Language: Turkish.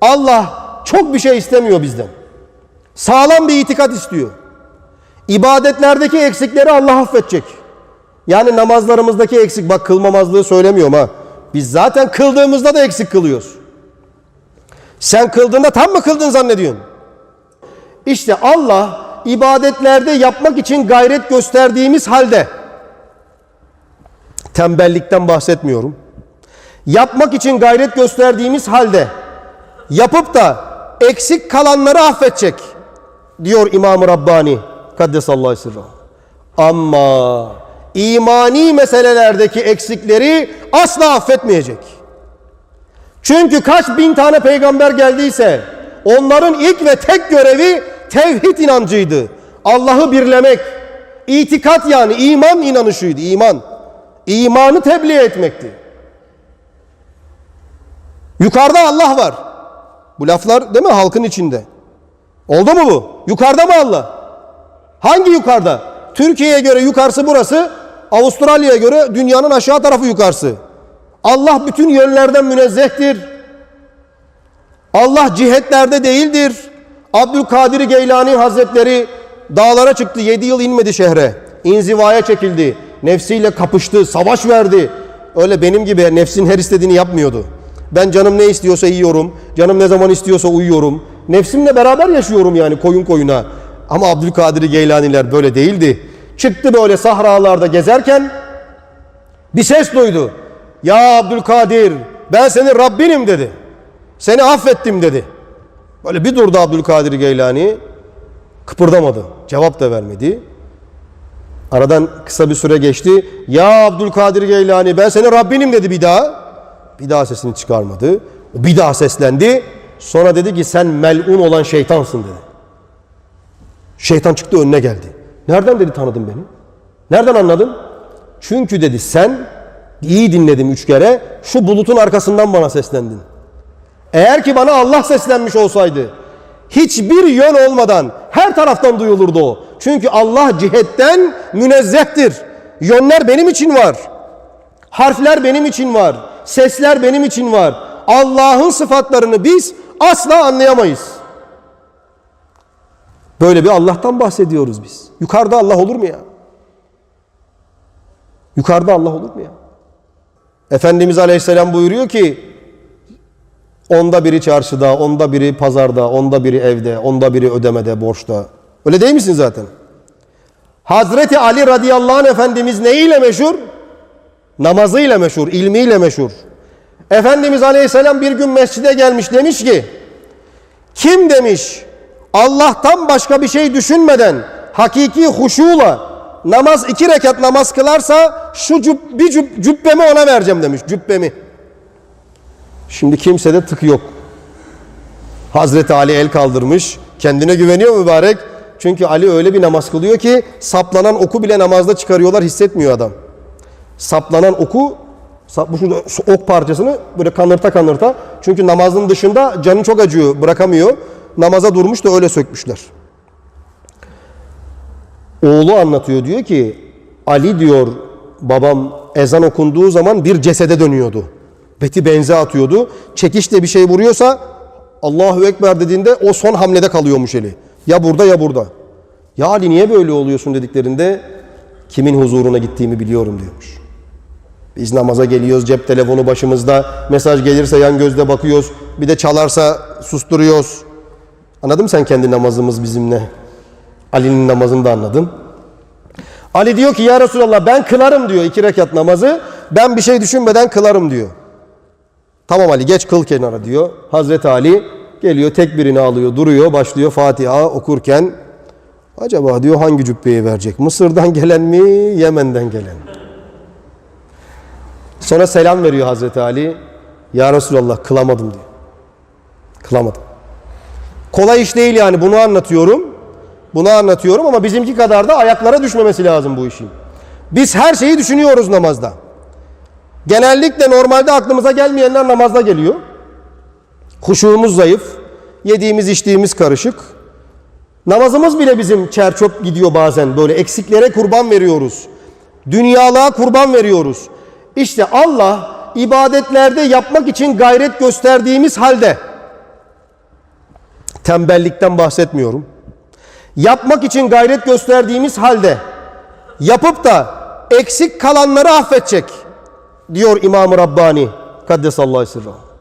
Allah çok bir şey istemiyor bizden. Sağlam bir itikat istiyor. İbadetlerdeki eksikleri Allah affedecek. Yani namazlarımızdaki eksik, bak kılmamazlığı söylemiyorum ha. Biz zaten kıldığımızda da eksik kılıyoruz. Sen kıldığında tam mı kıldın zannediyorsun? İşte Allah ibadetlerde yapmak için gayret gösterdiğimiz halde tembellikten bahsetmiyorum. Yapmak için gayret gösterdiğimiz halde yapıp da eksik kalanları affedecek diyor İmam-ı Rabbani Kaddesallahu sirrah. Ama imani meselelerdeki eksikleri asla affetmeyecek. Çünkü kaç bin tane peygamber geldiyse onların ilk ve tek görevi tevhid inancıydı. Allah'ı birlemek, itikat yani iman inanışıydı, iman. İmanı tebliğ etmekti. Yukarıda Allah var. Bu laflar değil mi halkın içinde? Oldu mu bu? Yukarıda mı Allah? Hangi yukarıda? Türkiye'ye göre yukarısı burası, Avustralya'ya göre dünyanın aşağı tarafı yukarısı. Allah bütün yönlerden münezzehtir. Allah cihetlerde değildir. Abdülkadir Geylani Hazretleri dağlara çıktı. Yedi yıl inmedi şehre. İnzivaya çekildi. Nefsiyle kapıştı, savaş verdi. Öyle benim gibi nefsin her istediğini yapmıyordu. Ben canım ne istiyorsa yiyorum. Canım ne zaman istiyorsa uyuyorum. Nefsimle beraber yaşıyorum yani koyun koyuna. Ama Abdülkadir Geylaniler böyle değildi. Çıktı böyle sahralarda gezerken bir ses duydu. Ya Abdülkadir ben senin Rabbinim dedi. Seni affettim dedi. Böyle bir durdu Abdülkadir Geylani. Kıpırdamadı. Cevap da vermedi. Aradan kısa bir süre geçti. Ya Abdülkadir Geylani ben senin Rabbinim dedi bir daha. Bir daha sesini çıkarmadı. O bir daha seslendi. Sonra dedi ki sen melun olan şeytansın dedi. Şeytan çıktı önüne geldi. Nereden dedi tanıdın beni? Nereden anladın? Çünkü dedi sen iyi dinledim üç kere şu bulutun arkasından bana seslendin. Eğer ki bana Allah seslenmiş olsaydı hiçbir yön olmadan her taraftan duyulurdu o. Çünkü Allah cihetten münezzehtir. Yönler benim için var. Harfler benim için var. Sesler benim için var. Allah'ın sıfatlarını biz asla anlayamayız. Böyle bir Allah'tan bahsediyoruz biz. Yukarıda Allah olur mu ya? Yukarıda Allah olur mu ya? Efendimiz Aleyhisselam buyuruyor ki onda biri çarşıda, onda biri pazarda, onda biri evde, onda biri ödemede, borçta. Öyle değil misin zaten? Hazreti Ali radıyallahu anh Efendimiz neyiyle meşhur? Namazıyla meşhur, ilmiyle meşhur. Efendimiz Aleyhisselam bir gün mescide gelmiş demiş ki kim demiş Allah'tan başka bir şey düşünmeden hakiki huşuyla namaz iki rekat namaz kılarsa şu cüb, bir cüb, cübbemi ona vereceğim demiş cübbemi. Şimdi kimsede tık yok. Hazreti Ali el kaldırmış. Kendine güveniyor mübarek. Çünkü Ali öyle bir namaz kılıyor ki saplanan oku bile namazda çıkarıyorlar hissetmiyor adam. Saplanan oku bu şurada ok parçasını böyle kanırta kanırta. Çünkü namazın dışında canı çok acıyor bırakamıyor. Namaza durmuş da öyle sökmüşler. Oğlu anlatıyor diyor ki Ali diyor babam ezan okunduğu zaman bir cesede dönüyordu. Beti benze atıyordu. Çekişle bir şey vuruyorsa Allahu Ekber dediğinde o son hamlede kalıyormuş eli. Ya burada ya burada. Ya Ali niye böyle oluyorsun dediklerinde kimin huzuruna gittiğimi biliyorum diyormuş. Biz namaza geliyoruz cep telefonu başımızda mesaj gelirse yan gözle bakıyoruz bir de çalarsa susturuyoruz. Anladın mı sen kendi namazımız bizimle? Ali'nin namazını da anladın. Ali diyor ki ya Resulallah ben kılarım diyor iki rekat namazı. Ben bir şey düşünmeden kılarım diyor. Tamam Ali geç kıl kenara diyor. Hazreti Ali geliyor tek birini alıyor duruyor başlıyor Fatiha okurken acaba diyor hangi cübbeyi verecek? Mısır'dan gelen mi Yemen'den gelen mi? Sonra selam veriyor Hazreti Ali. Ya Resulallah kılamadım diyor. Kılamadım. Kolay iş değil yani bunu anlatıyorum. Bunu anlatıyorum ama bizimki kadar da ayaklara düşmemesi lazım bu işin. Biz her şeyi düşünüyoruz namazda. Genellikle normalde aklımıza gelmeyenler namazda geliyor. Huşuğumuz zayıf, yediğimiz içtiğimiz karışık. Namazımız bile bizim çerçöp gidiyor bazen böyle eksiklere kurban veriyoruz. Dünyalığa kurban veriyoruz. İşte Allah ibadetlerde yapmak için gayret gösterdiğimiz halde Tembellikten bahsetmiyorum. Yapmak için gayret gösterdiğimiz halde yapıp da eksik kalanları affedecek diyor İmam-ı Rabbani. Kaddesallahu sirrah.